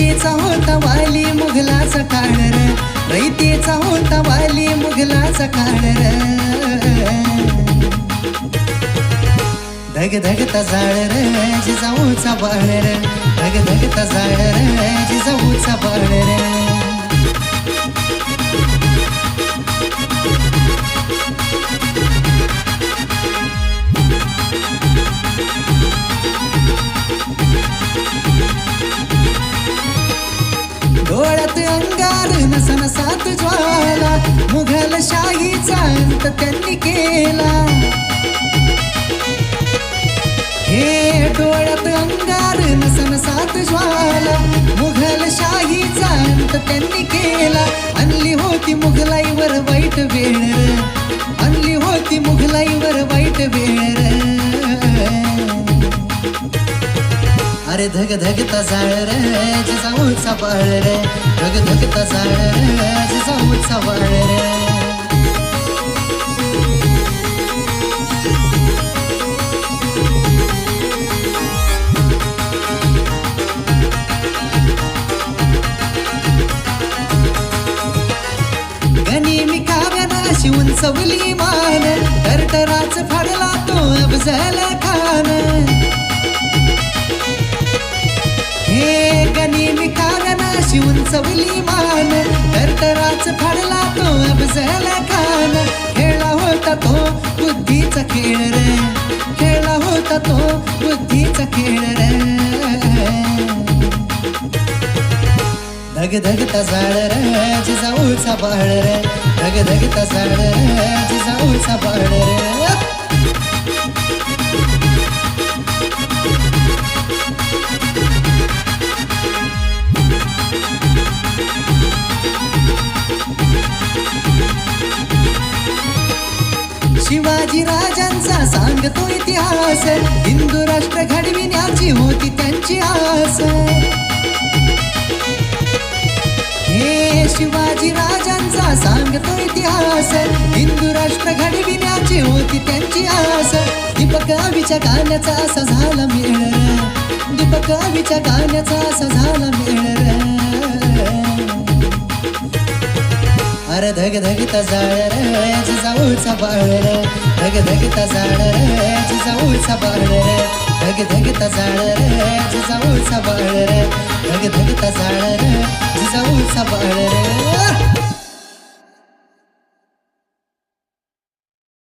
रैतेचा होता वाली मुघलाचा काळ र रैतेचा होता वाली मुघलाचा काळ धग धगता जाळ र जिजाऊचा बाळ र धग पळत अंगार नसनसात ज्वाला. मुघल शाहीचा अंत त्यांनी केला. हे डोळ्यात अंगार नसनसात ज्वाला. मुघल शाहीचा अंत त्यांनी केला. आणली होती मुघलाईवर वाईट वेळ आणली होती मुघलाईवर वाईट वेळ अरे धग धगता जाळ रे जिजाऊचा बाळ रे. धग धगता जाळ रे जिजाऊचा बाळ रे. गनिमी शिवून चवली मान. टरटराच फाडला तो अफजल खान. सवली मान. टरटराच फाडला तो अबजला खान. खेळला होता तो बुद्धीचा खेळ रे. खेळला होता तो बुद्धीचा खेळ रे. धग धगता जाळ रे जिजाऊचा बाळ रे. धग धगता जाळ रे जिजाऊचा बाळ रे. शिवाजी राजांचा सांगतो इतिहास. हिंदू राष्ट्र घडविण्याची होती त्यांची आस. हे शिवाजी राजांचा सांगतो इतिहास. हिंदू राष्ट्र घडविण्याची होती त्यांची आस. दीपकावीच्या गाण्याचा असा झाला मेळ. रे. दीपकावीच्या गाण्याचा असा झाला मेळ. अरे धग धगता जाळ जाऊचा जिजाऊचा बाळ धग धगता जाळ जाऊचा जिजाऊचा बाळ धग धगता जाळ जाऊचा जिजाऊचा बाळ धग धगता जाळ जाऊचा जिजाऊचा बाळ